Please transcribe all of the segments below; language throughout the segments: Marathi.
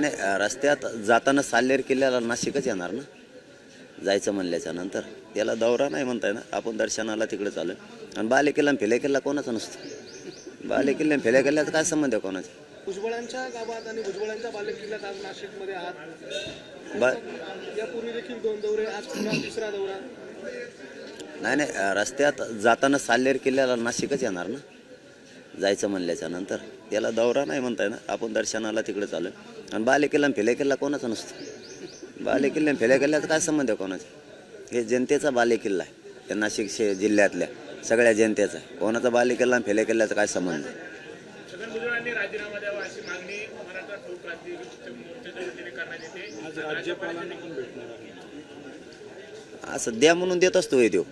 नाही नाही रस्त्यात जाताना साल्लेर किल्ल्याला नाशिकच येणार ना? जायचं म्हणल्याच्या नंतर. याला दौरा नाही म्हणताय ना? आपण दर्शनाला तिकडे चालू आणि बाले किल्ला आणि फेले किल्ला कोणाचा नसतो? बाले किल्ला आणि फेले किल्ल्याचा काय संबंध आहे कोणाचा? भुजबळांच्या गावात आणि भुजबळांच्या बालेकिल्ल्यात आज नाशिकमध्ये आहात. बा यापूर्वी देखील दोन दौरे आज पुन्हा तिसरा दौरा. नाही नाही रस्त्यात जाताना साल्लेर किल्ल्याला नाशिकच येणार ना? जायचं म्हणल्याच्या नंतर. याला दौरा नाही म्हणताय ना? आपण दर्शनाला तिकडे चालू आणि बाले किल्ला आणि फेले किल्ला कोणाचा नसतो? बाले किल्ला किल्ल्याचा काय संबंध आहे कोणाचा? हे जनतेचा बाले किल्ला आहे. त्या नाशिक शे जिल्ह्यातल्या सगळ्या जनतेचा आहे. कोणाचा बाले किल्ला आणि फेले किल्ल्याचा काय संबंध आहे. असं द्या म्हणून देत असतो हे देव.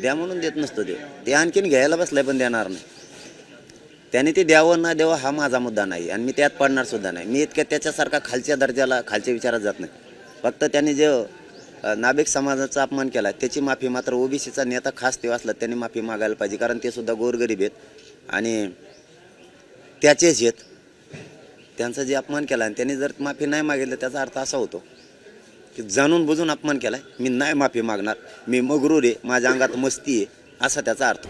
द्या म्हणून देत नसतो देव ते आणखीन घ्यायला बसलाय पण देणार नाही. त्याने ते द्यावं ना द्यावं हा माझा मुद्दा नाही आणि मी त्यात पडणार सुद्धा नाही. मी इतक्या त्याच्यासारखा खालच्या दर्जाला खालच्या विचारात जात नाही. फक्त त्याने जे नाभिक समाजाचा अपमान केला त्याची माफी मात्र ओबीसीचा नेता खास ते असला त्याने माफी मागायला पाहिजे. कारण ते सुद्धा गोरगरीब आहेत. आणि त्याचेच आहेत. त्यांचा जे अपमान केला आणि त्यांनी जर माफी नाही मागितलं त्याचा अर्थ असा होतो की जाणून बुजून अपमान केलाय. मी नाही माफी मागणार. मी मगरूर आहे. माझ्या अंगात मस्ती आहे. असा त्याचा अर्थ.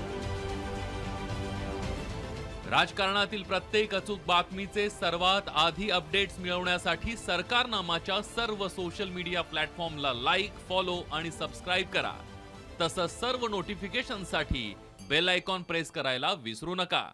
राजकारणातील प्रत्येक अचूक बातमीचे सर्वात आधी अपडेट्स मिळवण्यासाठी सरकारनामाच्या सर्व सोशल मीडिया प्लॅटफॉर्मला लाईक फॉलो आणि सबस्क्राईब करा. तसंच सर्व नोटिफिकेशनसाठी बेल आयकॉन प्रेस करायला विसरू नका.